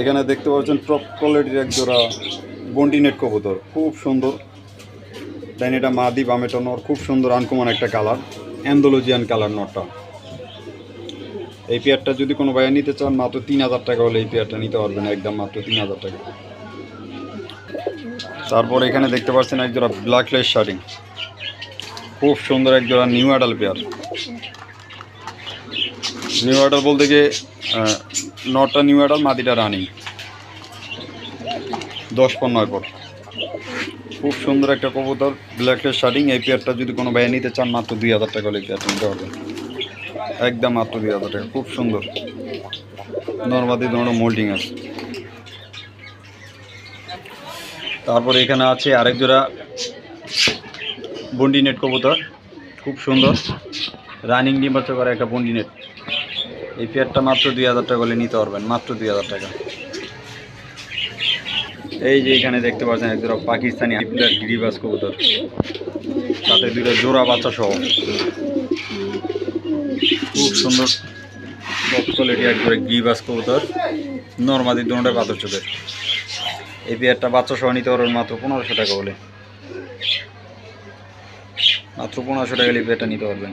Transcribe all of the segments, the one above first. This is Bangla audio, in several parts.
এখানে দেখতে পাচ্ছেন টপ কোয়ালিটির এক জোড়া বন্টিনেট কবুতর। খুব সুন্দর। দেন এটা মাদি বামেটা নর, খুব সুন্দর আনকমন একটা কালার অ্যান্ডোলজিয়ান কালার নরটা। এই পেয়ারটা যদি কোনো ভাইয়া নিতে চান, মাত্র তিন হাজার টাকা হলে এই পেয়ারটা নিতে পারবেন, একদম মাত্র তিন হাজার টাকা। তারপর এখানে দেখতে পাচ্ছেন এক জোড়া ব্ল্যাক লেস শার্টিং খুব সুন্দর এক জোড়া new adult pair new adult বলতে গিয়ে নটা নিউ অ্যাডাল মাদিটা রানিং দশ পনেরো পর। খুব সুন্দর একটা কবুতর ব্ল্যাকের শার্টিং এই পেয়ারটা যদি কোনো ভাইয়া নিতে চান, মাত্র দুই হাজার টাকা হলে পেয়ারটা নিতে একদম মাত্র দুই হাজার টাকা, খুব সুন্দর। নর্মাদি ধরনের মোল্ডিং আছে। তারপরে এখানে আছে আরেক জোড়া বন্ডি নেট কবুতর, খুব সুন্দর। রানিং ডিম্বাচ্য করা একটা বন্ডি নেট এই পেয়ারটা মাত্র দুই হাজার টাকা হলে নিতে পারবেন, মাত্র দুই হাজার টাকা। এই যে এখানে দেখতে পাচ্ছেন, এক জোড়া পাকিস্তানি হাইপ্লার গিরিবাস কবুতর। সাথে দুটো জোড়া বাচ্চা সহ। খুব সুন্দর টপ কোয়ালিটি একবারে গিরিবাস কবুতর। নর্মাদি দুটোটা পাথর চোখের এই পেয়ারটা বাচ্চা সহ নিতে পারবেন মাত্র পনেরোশো টাকা বলে মাত্র পনেরোশো টাকা পেয়ারটা নিতে পারবেন।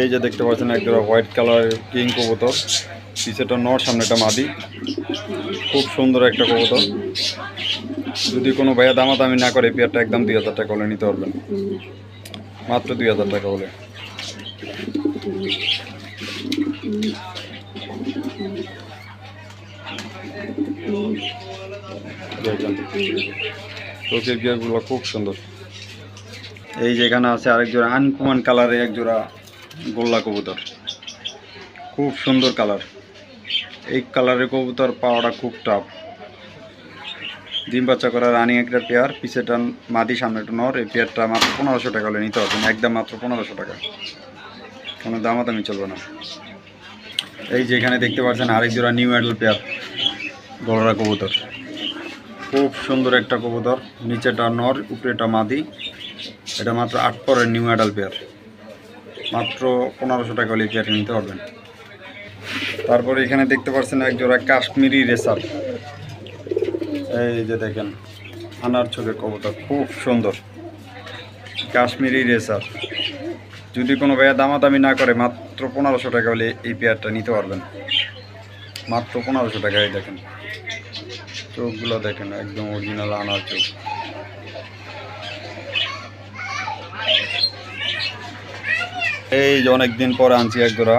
এই যে দেখতে পাচ্ছেন একজোড়া হোয়াইট কালারের কিং কবুতর পিছেটা নর সামনেটা মাদি। খুব সুন্দর একটা কবুতর। যদি কোনো ভাইয়া দামাদামি না করে পেয়ারটা একদম দুই হাজার টাকা হলে নিতে পারবেন। মাত্র দুই হাজার টাকা হলে। চোখের খুব সুন্দর। এই যে এখানে আছে আরেক জোড়া আনকুমান কালারের এক জোড়া গোল্লা কবুতর। খুব সুন্দর কালার। এই কালারের কবুতর পাওয়াটা খুব টাফ ডিম বাচ্চা করা রানিং একটা পেয়ার পিছেটা মাদি, সামনে একটা নর। এই পেয়ারটা মাত্র পনেরোশো টাকা হলে নিতে পারবেন। একদম মাত্র পনেরোশো টাকা। কোনো দামাদামি চলবে না। এই যে এখানে দেখতে পাচ্ছেন আরেক জোড়া নিউ অ্যাডাল পেয়ার গলরা কবুতর। খুব সুন্দর একটা কবুতর। নিচেটা নর, উপরেটা মাদি। এটা মাত্র আট পরের নিউ অ্যাডাল পেয়ার মাত্র পনেরোশো টাকা হলে পেয়ারটা নিতে পারবেন। তারপরে এখানে দেখতে পাচ্ছেন এক জোড়া কাশ্মীরি রেসার এই যে দেখেন, আনার চোখের কবুতর, খুব সুন্দর। কাশ্মীরি রেসার যদি কোনো ভাইয়া দামাদামি না করে, মাত্র পনেরোশো টাকা হলে এই পেয়ারটা নিতে পারবেন। মাত্র পনেরোশো টাকায় দেখেন। চোখগুলো দেখেন, একদম অরিজিনাল আনার চোখ। এই যে অনেকদিন পর আনছি এক জোড়া।